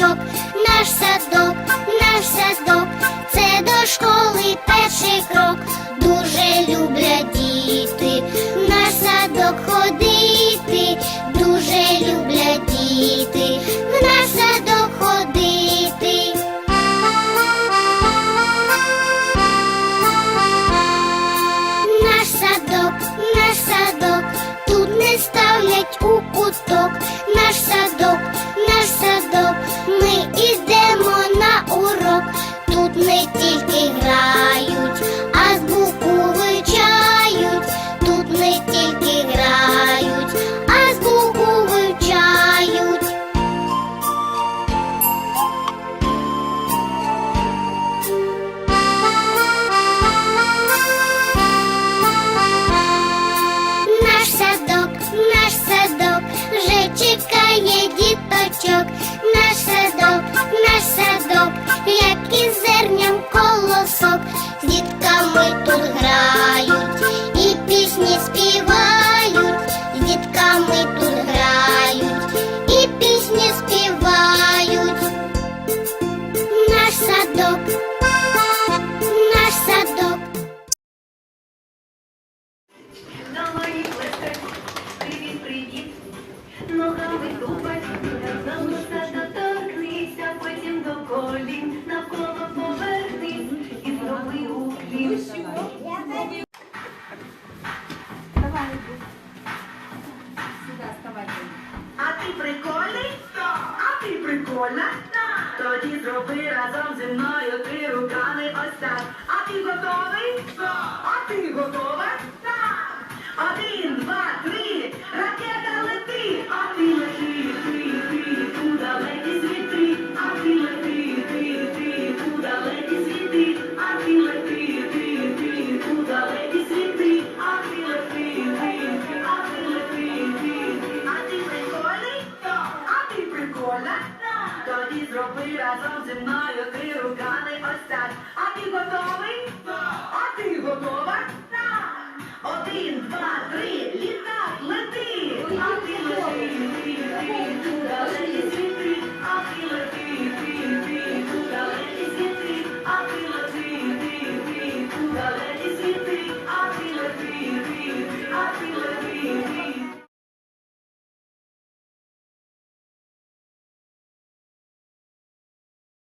діточок, наш садок, наш садок, це до школи перший крок. Дуже люблять діти, наш садок ходити, дуже люблять діти, в наш ходити. Наш садок, наш садок, тут не ставлять у куток. Наш садок, діточок. Наш садок, наш садок, як із зерням колосок. З дітками тут грають і пісні співають. З дітками тут грають і пісні співають. Наш садок, наш садок. Плескать, привіт, привіт, ногами тупать, до носа доторкнися, потім до колін, навколо повернись і зроби уклін. А ти прикольний? Так. А ти прикольна? Так. Тоді зроби разом зі мною три руками ось так. А ти готовий? Так. А ти готова? Тоді зроби разом зі мною три руками ось так. А ти готовий?